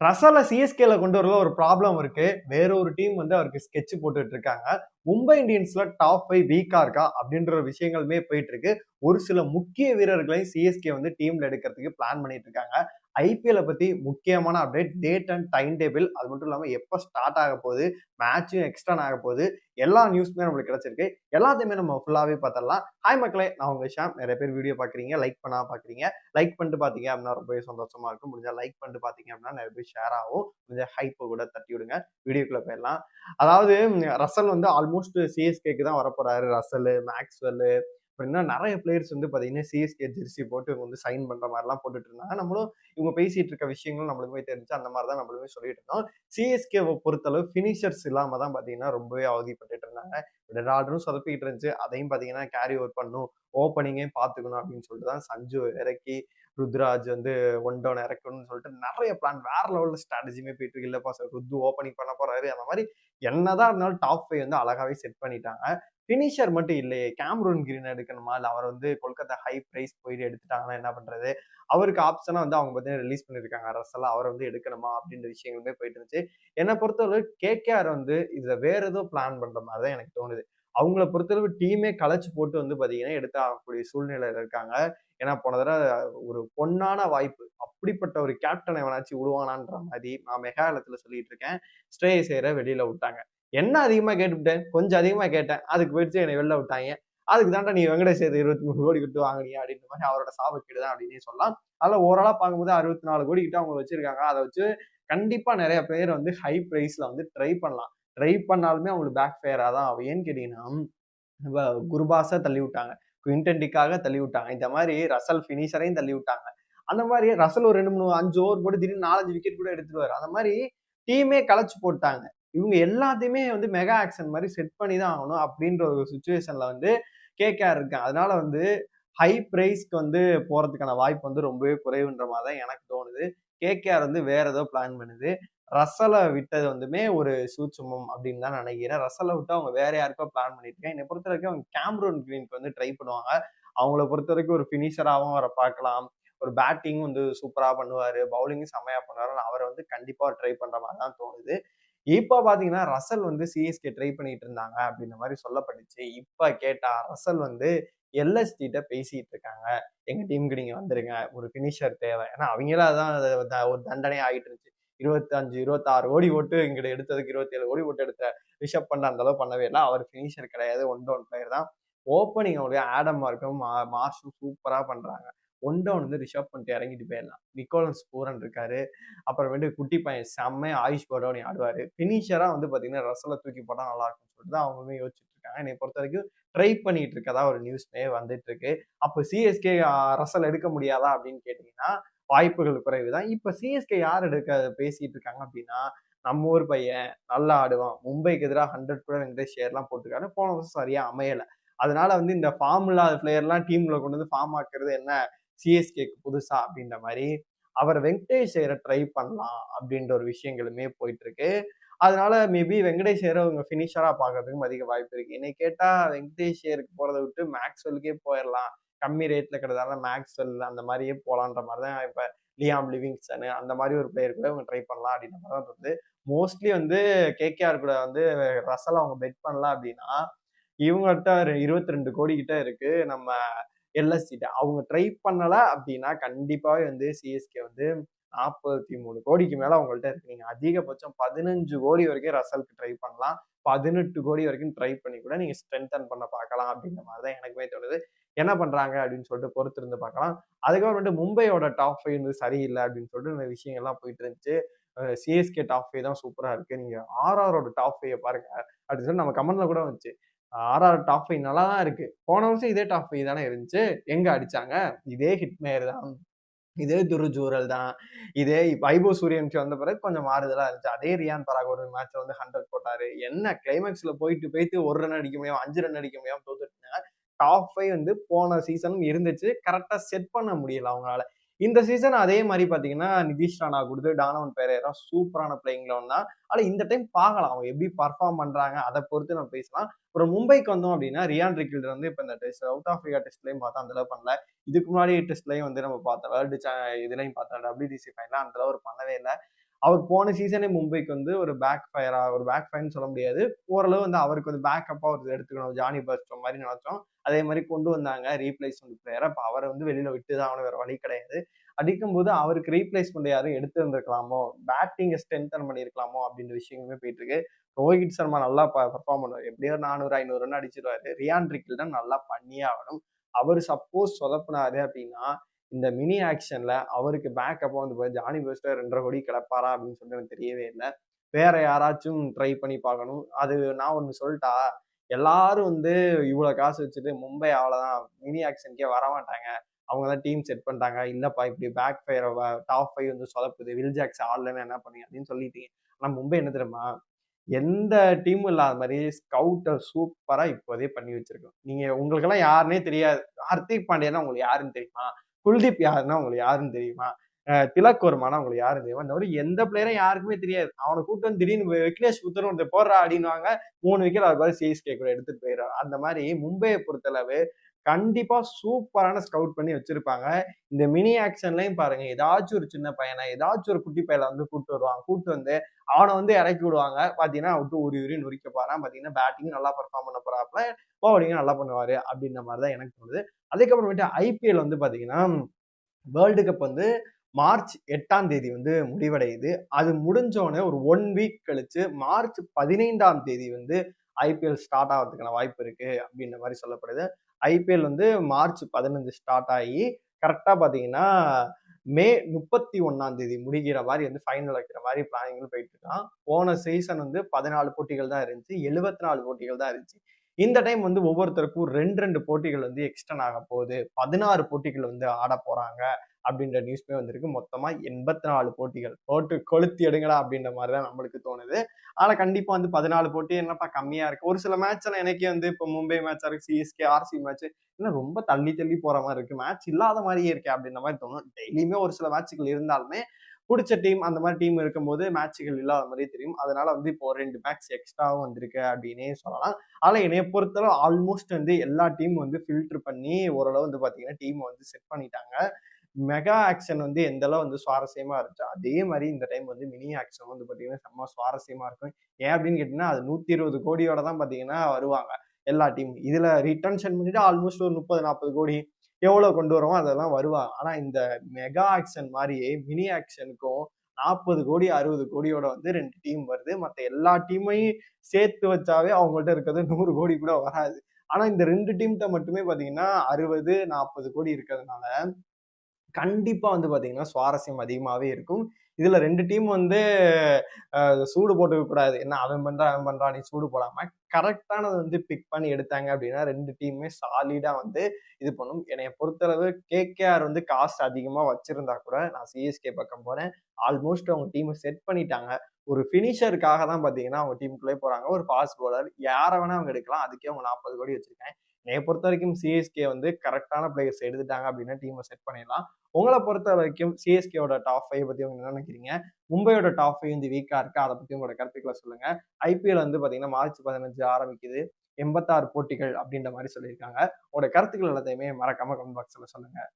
ரசலை சிஎஸ்கேல கொண்டு வரல ஒரு ப்ராப்ளம் இருக்கு. வேற ஒரு டீம் வந்து அவருக்கு ஸ்கெட்ச் போட்டுட்டு இருக்காங்க. மும்பை இந்தியன்ஸ்ல டாப் ஃபைவ் வீக்கா இருக்கா? அப்படின்ற விஷயங்களுமே போயிட்டு இருக்கு. ஒரு சில முக்கிய வீரர்களையும் சிஎஸ்கே வந்து டீம்ல எடுக்கிறதுக்கு பிளான் பண்ணிட்டு இருக்காங்க. ஐபிஎல்லை பற்றி முக்கியமான update date and time table அது மட்டும் இல்லாமல் எப்போ ஸ்டார்ட் ஆக போகுது மேட்சும் எக்ஸ்ட்ரா ஆக போகுது எல்லா நியூஸுமே நம்மளுக்கு கிடச்சிருக்கு. எல்லாத்தையுமே நம்ம ஃபுல்லாகவே பார்த்துடலாம். ஹாய் மக்களே நான் உங்கள் ஷாம். நிறைய பேர் வீடியோ பார்க்குறீங்க லைக் பண்ணா பார்க்குறீங்க. லைக் பண்ணிட்டு பார்த்தீங்க அப்படின்னா ரொம்பவே சந்தோஷமாக இருக்கும். முடிஞ்சால் லைக் பண்ணிட்டு பார்த்தீங்க அப்படின்னா நிறைய பேர் ஷேர் ஆகும். முடிஞ்ச ஹைப்பை கூட தட்டி விடுங்க. வீடியோக்குள்ளே போயிடலாம். அதாவது ரசல் வந்து ஆல்மோஸ்ட் சிஎஸ்கேக்கு தான் வரப்போகிறாரு ரசல் இப்போ அப்படின்னா நிறைய பிளேயர்ஸ் வந்து பார்த்தீங்கன்னா சிஎஸ்கே ஜெர்சி போட்டு இவங்க வந்து சைன் பண்ணுற மாதிரிலாம் போட்டுட்டு இருந்தாங்க. நம்மளும் இவங்க பேசிட்டு இருக்க விஷயங்களும் நம்மளுக்குமே தெரிஞ்சு அந்த மாதிரி தான் நம்மளுமே சொல்லிட்டு இருந்தோம். சிஎஸ்கேவை பொறுத்தளவு ஃபினிஷர்ஸ் இல்லாமல் தான் பார்த்தீங்கன்னா ரொம்பவே அவதிப்பட்டு இருந்தாங்க. விராடரும் சொதப்பிக்கிட்டு இருந்துச்சு. அதையும் பார்த்தீங்கன்னா கேரி ஓவர் பண்ணும் ஓப்பனிங்கே பார்த்துக்கணும் அப்படின்னு சொல்லிட்டு தான் சஞ்சு இறக்கி ருத்ராஜ் வந்து ஒன் டவுன் இறக்கணும்னு சொல்லிட்டு நிறைய பிளான் வேற லெவலில் ஸ்ட்ராட்டஜியுமே போயிட்டு இருக்கு. இல்லப்பா சார் ருத்து ஓப்பனிங் பண்ண போறாரு. அந்த மாதிரி என்னதான் இருந்தாலும் டாப் ஃபைவ் வந்து அழகாவே செட் பண்ணிட்டாங்க. ஃபினிஷர் மட்டும் இல்லையே கேம்ரூன் கிரீன் எடுக்கணுமா? இல்லை அவர் வந்து கொல்கத்தா ஹை ப்ரைஸ் போயிட்டு எடுத்துட்டாங்கன்னா என்ன பண்ணுறது அவருக்கு ஆப்ஷனாக வந்து அவங்க பார்த்தீங்கன்னா ரிலீஸ் பண்ணியிருக்காங்க அரசெல்லாம் அவரை வந்து எடுக்கணுமா? அப்படின்ற விஷயங்களுமே போயிட்டு இருந்துச்சு. என்னை பொறுத்தவரை கேகேஆர் வந்து இதை வேற ஏதோ பிளான் பண்ணுற மாதிரி தான் எனக்கு தோணுது. அவங்கள பொறுத்தளவு டீமே களைச்சு போட்டு வந்து பார்த்தீங்கன்னா எடுத்து ஆகக்கூடிய இருக்காங்க. ஏன்னா போன தடவை ஒரு பொன்னான வாய்ப்பு அப்படிப்பட்ட ஒரு கேப்டனை எவனாச்சும் விடுவானான்ற மாதிரி நான் மெகாலயத்துல சொல்லிட்டு இருக்கேன். ஸ்ட்ரே செய்கிற வெளியில் விட்டாங்க. என்ன அதிகமாக கேட்டுவிட்டேன் கொஞ்சம் அதிகமாக கேட்டேன். அதுக்கு போயிடுச்சு என்னை வெளில விட்டாங்க. அதுக்கு தாண்டா நீ வெங்கடேஷ் சேது இருபத்தி மூணு கோடி விட்டு வாங்கினியா அப்படின்ற மாதிரி அவரோட சாபக்கேடு தான் அப்படின்னு சொல்லலாம். அதில் ஓவராலா பார்க்கும்போது அறுபத்தி நாலு கோடி கிட்ட அவங்க வச்சிருக்காங்க. அதை வச்சு கண்டிப்பாக நிறைய பேர் வந்து ஹை ப்ரைஸில் வந்து ட்ரை பண்ணலாம். ட்ரை பண்ணாலுமே அவங்களுக்கு பேக் ஃபேராக தான் ஆகும். ஏன்னு கேட்டீங்கன்னா குருபாஸை தள்ளி விட்டாங்க. குவிண்டன்டிக்காக தள்ளி விட்டாங்க. இந்த மாதிரி ரசல் ஃபினிஷரையும் தள்ளி விட்டாங்க. அந்த மாதிரி ரசல் ஒரு ரெண்டு மூணு அஞ்சு ஓவர் போட்டு திடீர்னு நாலஞ்சு விக்கெட் கூட எடுத்துருவாரு அந்த மாதிரி டீமே களைச்சு போட்டாங்க. இவங்க எல்லாத்தையுமே வந்து மெகா ஆக்ஷன் மாதிரி செட் பண்ணி தான் ஆகணும் அப்படின்ற ஒரு சுச்சுவேஷன்ல வந்து கேகேஆர் இருக்காங்க. அதனால வந்து ஹை ப்ரைஸ்க்கு வந்து போகிறதுக்கான வாய்ப்பு வந்து ரொம்பவே குறைவுன்ற மாதிரி தான் எனக்கு தோணுது. கேகேஆர் வந்து வேற ஏதோ பிளான் பண்ணுது. ரசலை விட்டது வந்துமே ஒரு சூட்சமம் அப்படின்னு தான் நினைக்கிறேன். ரசலை விட்டு அவங்க வேற யாருக்கோ பிளான் பண்ணிருக்கேன். என்னை பொறுத்த வரைக்கும் அவங்க கேம்ரோன் கிரீனுக்கு வந்து ட்ரை பண்ணுவாங்க. அவங்கள பொறுத்த வரைக்கும் ஒரு ஃபினிஷராகவும் அவரை பார்க்கலாம். ஒரு பேட்டிங் வந்து சூப்பராக பண்ணுவார். பவுலிங்கும் செம்மையாக பண்ணுவார். அவரை வந்து கண்டிப்பாக ட்ரை பண்ணுற மாதிரி தான் தோணுது. இப்போ பார்த்தீங்கன்னா ரசல் வந்து சிஎஸ்கே ட்ரை பண்ணிட்டு இருந்தாங்க அப்படின்ற மாதிரி சொல்லப்பட்டுச்சு. இப்போ கேட்டால் ரசல் வந்து எல்எஸ்டிட்ட பேசிட்டு இருக்காங்க. எங்கள் டீமுக்கு நீங்கள் வந்துருங்க. ஒரு ஃபினிஷர் தேவை. ஏன்னா அவங்களா தான் ஒரு தண்டனை ஆகிட்டு இருந்துச்சு. இருபத்தஞ்சு இருபத்தாறு ஓடி ஓட்டு இங்கிட்ட எடுத்ததுக்கு இருபத்தி ஏழு ஓடி ஓட்டு எடுத்த ரிஷப் பண்ண அந்த அளவு பண்ணவே இல்லை. அவர் ஃபினிஷர் கிடையாது ஒன் டவுன் பிளேயர் தான். ஓப்பனிங் அவருடைய ஆடம் மார்க்கும் மார்ஷும் சூப்பராக பண்ணுறாங்க ஒன் டவுன் வந்து ரிஷப் பண்ணிட்டு இறங்கிட்டு போயிடலாம். நிக்கோலன்ஸ் பூரன் இருக்காரு. அப்புறமேட்டு குட்டி பையன் செம்மை ஆயுஷ் படோனி ஆடுவார். ஃபினிஷராக வந்து பார்த்தீங்கன்னா ரசலை தூக்கி போட்டால் நல்லா இருக்கும்னு சொல்லிட்டு தான் அவங்களுமே யோசிச்சுட்டு இருக்காங்க. என்னை பொறுத்த வரைக்கும் ட்ரை பண்ணிட்டு இருக்கதா ஒரு நியூஸ்மே வந்துட்டு இருக்கு. அப்போ சிஎஸ்கே ரசல் எடுக்க முடியாதா அப்படின்னு கேட்டீங்கன்னா வாய்ப்புகள் குறைவு தான் இப்போ சிஎஸ்கே யார் எடுக்க பேசிட்டு இருக்காங்க அப்படின்னா நம்ம ஊர் பையன் நல்லா ஆடுவான். மும்பைக்கு எதிராக ஹண்ட்ரட் கூட வெங்கடேஷ் ஷேர்லாம் போட்டுருக்காரு. போன வருஷம் சரியா அமையல. அதனால வந்து இந்த ஃபார்ம் இல்லாத பிளேயர்லாம் டீம்ல கொண்டு வந்து ஃபார்ம் ஆக்குறது என்ன? சிஎஸ்கேக்கு புதுசா அப்படின்ற மாதிரி அவர் வெங்கடேஷ் ஐயரை ட்ரை பண்ணலாம் அப்படின்ற ஒரு விஷயங்களுமே போயிட்டு இருக்கு அதனால மேபி வெங்கடேஷ் ஐயரை அவங்க ஃபினிஷரா பார்க்கறதுக்கும் அதிக வாய்ப்பு இருக்கு. என்னை கேட்டா வெங்கடேஷ் ஐயருக்கு போறதை விட்டு மேக்ஸ்வெல்லுக்கே போயிடலாம் கம்மி ரேட்ல கிடைத்தால மேக்ஸ்வெல் அந்த மாதிரியே போலான்ற மாதிரி தான் இப்ப லியாம் லிவிங்ஸனு அந்த மாதிரி ஒரு பிளேயர் கூட இவங்க ட்ரை பண்ணலாம் அப்படின்ற மாதிரி தான் வந்து மோஸ்ட்லி வந்து கேகேஆர் கூட வந்து ரசல் அவங்க பெட் பண்ணலாம் அப்படின்னா இவங்கள்ட்ட இருபத்தி ரெண்டு கோடி கிட்ட இருக்கு நம்ம எல்எஸ்சிட்ட அவங்க ட்ரை பண்ணல அப்படின்னா கண்டிப்பாவே வந்து சிஎஸ்கே வந்து நாற்பத்தி மூணு கோடிக்கு மேல அவங்கள்ட்ட இருக்கு. நீங்க அதிகபட்சம் பதினஞ்சு கோடி வரைக்கும் ரசலுக்கு ட்ரை பண்ணலாம். பதினெட்டு கோடி வரைக்கும் ட்ரை பண்ணி கூட நீங்க ஸ்ட்ரென்தன் பண்ண பார்க்கலாம் அப்படின்ற மாதிரி தான் எனக்குமே தோணுது. என்ன பண்றாங்க அப்படின்னு சொல்லிட்டு பொறுத்து இருந்து பார்க்கலாம். அதுக்கப்புறம் வந்து மும்பையோட டாப் ஃபைவ் வந்து சரியில்லை அப்படின்னு சொல்லிட்டு இந்த விஷயங்கள்லாம் போயிட்டு இருந்துச்சு. சிஎஸ்கே டாப் ஃபைவ் தான் சூப்பரா இருக்கு. நீங்க ஆர்ஆரோட டாப் ஃபைவ் பாருங்க அப்படின்னு சொல்லி நம்ம கமெண்ட்ல கூட வந்துச்சு. ஆர்ஆர் டாப் ஃபைவ் நல்லா தான் இருக்கு. போன வருஷம் இதே டாப் ஃபைவ் தானே இருந்துச்சு. எங்க அடிச்சாங்க? இதே ஹிட்மேயர் தான். இதே துருஜூரல் தான். இதே வைபோ சூரியன் வந்த பிறகு கொஞ்சம் மாறுதலாக இருந்துச்சு. அதே ரியான் பராக் ஒரு மேட்ச்ல வந்து ஹண்ட்ரட் போட்டாரு. என்ன கிளைமேக்ஸ்ல போயிட்டு போயிட்டு ஒரு ரன் அடிக்க முடியாம அஞ்சு ரன் அடிக்க முடியாம டாப் ஃபைவ் வந்து போன சீசனும் இருந்துச்சு. கரெக்டாக செட் பண்ண முடியல அவங்களால. இந்த சீசன் அதே மாதிரி பார்த்தீங்கன்னா நிதிஷ் ராணா கொடுத்து டானவன் பேரேரா சூப்பரான பிளேயிங் லெவன் தான். ஆனால் இந்த டைம் பார்க்கலாம். அவங்க எப்படி பர்ஃபார்ம் பண்ணுறாங்க அதை பொறுத்து நம்ம பேசலாம். அப்புறம் மும்பைக்கு வந்தோம் அப்படின்னா ரியான் ரிக்கில்டர் வந்து இப்போ இந்த டெஸ்ட் சவுத் ஆஃப்ரிக்கா டெஸ்ட்லேயும் பார்த்தா அந்தளவு பண்ணல. இதுக்கு முன்னாடி டெஸ்ட்லையும் வந்து நம்ம பார்த்தோம் வேர்ல்டு இதுலையும் பார்த்தோம் டபிள்யூடிசி ஃபைனல் அந்தளவு ஒரு பண்ணவே இல்லை. அவர் போன சீசனே மும்பைக்கு வந்து ஒரு பேக் ஃபயரா ஒரு பேக் ஃபயர்னு சொல்ல முடியாது. ஓரளவு வந்து அவருக்கு வந்து பேக்கப்பாக ஒரு எடுத்துக்கணும். ஜானி பஸ்டோ மாதிரி நினைச்சோம். அதே மாதிரி கொண்டு வந்தாங்க ரீப்ளேஸ்மெண்ட் பிளேயர் அப்போ அவரை வந்து வெளியில விட்டு தான் அவனை வேற வழி கிடையாது. அடிக்கும்போது அவருக்கு ரீப்ளேஸ்மெண்ட் யாரும் எடுத்து இருந்திருக்கலாமோ பேட்டிங்கை ஸ்ட்ரென்தன் பண்ணியிருக்கலாமோ? அப்படின்ற விஷயங்களுமே போயிட்டு இருக்கு ரோஹித் சர்மா நல்லா பர்ஃபார்ம் பண்ணுவார். எப்படியோ நானூறு ஐநூறு ரன் அடிச்சிருவாரு. ரியான் ரிக்கில் தான் நல்லா பண்ணியே ஆகணும். அவர் சப்போஸ் சொதப்புனாரு அப்படின்னா இந்த மினி ஆக்ஷன்ல அவருக்கு பேக்கப்பாக வந்து ஜானி பெஸ்டர் ரெண்டரை கோடி கிளப்பாரா அப்படின்னு சொல்லிட்டு எனக்கு தெரியவே இல்லை. வேற யாராச்சும் ட்ரை பண்ணி பார்க்கணும். அது நான் ஒன்று சொல்லிட்டா எல்லாரும் வந்து இவ்வளோ காசு வச்சுட்டு மும்பை அவ்வளோதான் மினி ஆக்ஷனுக்கே வரமாட்டாங்க. அவங்க தான் டீம் செட் பண்ணிட்டாங்க. இல்லைப்பா இப்படி பேக் ஃபயர் டாப் ஃபைவ் வந்து சொதப்புது. வில் ஜாக்ஸ் ஆடலன்னு என்ன பண்ணி அப்படின்னு சொல்லிட்டீங்க. ஆனால் மும்பை என்ன தெரியுமா? எந்த டீமும் இல்லாத மாதிரி ஸ்கவுட்டை சூப்பராக இப்போதே பண்ணி வச்சிருக்கோம் நீங்கள் உங்களுக்கெல்லாம் யாருன்னே தெரியாது. ஹர்திக் பாண்டியன்னா உங்களுக்கு யாருன்னு தெரியுமா? குல்தீப் யாருன்னா உங்களுக்கு யாருன்னு தெரியுமா? திலக் வர்மானா உங்களுக்கு யாரும் தெரியுமா? இந்த மாதிரி எந்த பிளேயரும் யாருக்குமே தெரியாது. அவனை கூட்டு வந்து திடீர்னு விக்னேஷ் புத்தரும் வந்து போடுறா அப்படின்வாங்க மூணு விக்கெட் அவர் மாதிரி சிஎஸ்கே கூட எடுத்துட்டு போயிடுறாரு. அந்த மாதிரி மும்பையை பொறுத்தளவு கண்டிப்பா சூப்பரான ஸ்கவுட் பண்ணி வச்சிருப்பாங்க. இந்த மினி ஆக்ஷன்லயும் பாருங்க ஏதாச்சும் ஒரு சின்ன பையனை ஏதாச்சும் ஒரு குட்டி பையனை வந்து கூப்பிட்டு வருவாங்க கூப்பிட்டு வந்து அவனை வந்து இறக்கி விடுவாங்க. பாத்தீங்கன்னா விட்டு ஒரு உரி நுரிக்க போறான் பாத்தீங்கன்னா பேட்டிங் நல்லா பர்ஃபார்ம் பண்ண போறாப்புல பவுலிங் நல்லா பண்ணுவாரு அப்படின்ற மாதிரி தான் எனக்கு தோணுது. அதுக்கப்புறமேட்டு ஐபிஎல் வந்து பாத்தீங்கன்னா வேர்ல்டு கப் வந்து மார்ச் எட்டாம் தேதி வந்து முடிவடையுது. அது முடிஞ்சோடனே ஒரு ஒன் வீக் கழிச்சு மார்ச் பதினைந்தாம் தேதி வந்து ஐபிஎல் ஸ்டார்ட் ஆகிறதுக்கான வாய்ப்பு இருக்கு அப்படின்ற மாதிரி சொல்லப்படுது. ஐபிஎல் வந்து மார்ச் பதினஞ்சு ஸ்டார்ட் ஆகி கரெக்டாக பார்த்தீங்கன்னா மே முப்பத்தி ஒன்னாம் தேதி முடிகிற மாதிரி வந்து ஃபைனல் வைக்கிற மாதிரி பிளானிங் போயிட்டு இருக்கான். போன சீசன் வந்து பதினாலு போட்டிகள் தான் இருந்துச்சு எழுபத்தி நாலு போட்டிகள் தான் இருந்துச்சு. இந்த டைம் வந்து ஒவ்வொருத்தருக்கும் ரெண்டு ரெண்டு போட்டிகள் வந்து எக்ஸ்டன் ஆக போகுது. பதினாறு போட்டிகள் வந்து ஆட போறாங்க. அப்படின்ற நியூஸ்மே வந்திருக்கு. மொத்தமாக எண்பத்தி நாலு போட்டிகள். போட்டு கொளுத்தி எடுங்கடா அப்படின்ற மாதிரி தான் நம்மளுக்கு தோணுது. ஆனால் கண்டிப்பாக வந்து பதினாலு போட்டி என்னப்பா கம்மியாக இருக்குது ஒரு சில மேட்செல்லாம் எனக்கே வந்து இப்போ மும்பை மேட்சாக இருக்குது சிஎஸ்கே ஆர்சி மேட்ச் இன்னும் ரொம்ப தள்ளி தள்ளி போகிற மாதிரி இருக்குது மேட்ச் இல்லாத மாதிரியே இருக்கே அப்படின்ற மாதிரி தோணும். டெய்லியுமே ஒரு சில மேட்சுகள் இருந்தாலுமே பிடிச்ச டீம் அந்த மாதிரி டீம் இருக்கும்போது மேட்சுகள் இல்லாத மாதிரி தெரியும். அதனால வந்து இப்போ ரெண்டு மேட்ச் எக்ஸ்ட்ராவும் வந்திருக்கு அப்படின்னே சொல்லலாம். ஆனால் என்னைய பொறுத்தளவு ஆல்மோஸ்ட் வந்து எல்லா டீம் வந்து ஃபில்டர் பண்ணி ஓரளவு வந்து பார்த்தீங்கன்னா டீம் வந்து செட் பண்ணிட்டாங்க. மெகா ஆக்ஷன் வந்து எந்த அளவு வந்து சுவாரஸ்யமா இருந்துச்சு அதே மாதிரி இந்த டைம் வந்து மினி ஆக்ஷன் வந்து பார்த்தீங்கன்னா செம்ம சுவாரஸ்யமா இருக்கும். ஏன் அப்படின்னு கேட்டீங்கன்னா அது நூத்தி இருபது கோடியோட தான் பார்த்தீங்கன்னா வருவாங்க எல்லா டீம் இதுல ரிட்டன்ஷன் பண்ணிட்டு ஆல்மோஸ்ட் ஒரு முப்பது நாற்பது கோடி எவ்வளவு கொண்டு வருமோ அதெல்லாம் வருவாங்க. ஆனா இந்த மெகா ஆக்ஷன் மாதிரியே மினி ஆக்ஷனுக்கும் நாற்பது கோடி அறுபது கோடியோட வந்து ரெண்டு டீம் வருது. மற்ற எல்லா டீமையும் சேர்த்து வச்சாவே அவங்கள்ட்ட இருக்கிறது நூறு கோடி கூட வராது. ஆனா இந்த ரெண்டு டீம்கிட்ட மட்டுமே பாத்தீங்கன்னா அறுபது நாற்பது கோடி இருக்கிறதுனால கண்டிப்பாக வந்து பார்த்தீங்கன்னா சுவாரஸ்யம் அதிகமாகவே இருக்கும். இதில் ரெண்டு டீம் வந்து சூடு போட்டுக்க கூடாது என்ன அவன் பண்ணுறான் அவன் பண்ணுறான் நீ சூடு போடாமல் கரெக்டானது வந்து பிக் பண்ணி எடுத்தாங்க அப்படின்னா ரெண்டு டீமுமே சாலிடாக வந்து இது பண்ணும். என்னைய பொறுத்தளவு கேகேஆர் வந்து காசு அதிகமாக வச்சுருந்தா கூட நான் சிஎஸ்கே பக்கம் போகிறேன் ஆல்மோஸ்ட் அவங்க டீமை செட் பண்ணிட்டாங்க. ஒரு ஃபினிஷருக்காக தான் பார்த்தீங்கன்னா அவங்க டீமுக்குள்ளே போகிறாங்க ஒரு ஃபாஸ்ட் போலர் யாரை வேணா அவங்க எடுக்கலாம். அதுக்கே அவங்க நாற்பது கோடி வச்சுருக்கேன் என்னை பொறுத்த வரைக்கும் சிஎஸ்கே வந்து கரெக்டான பிளேயர்ஸ் எடுத்துட்டாங்க அப்படின்னா டீமை செட் பண்ணிடலாம். உங்களை பொறுத்த வரைக்கும் சிஎஸ்கேவோட டாப் ஃபைவ் பற்றி உங்க என்ன நினைக்கிறீங்க? மும்பையோட டாப் ஃபைவ் வந்து வீக்காக இருக்கா? அதை பற்றி உங்களோட கருத்துக்களை சொல்லுங்க. ஐபிஎல் வந்து பார்த்தீங்கன்னா மார்ச் பதினஞ்சு ஆரம்பிக்குது. எண்பத்தாறு போட்டிகள் அப்படின்ற மாதிரி சொல்லியிருக்காங்க. உங்களோட கருத்துக்கள் எல்லாத்தையுமே மறக்காம கமெண்ட் பாக்ஸில் சொல்லுங்கள்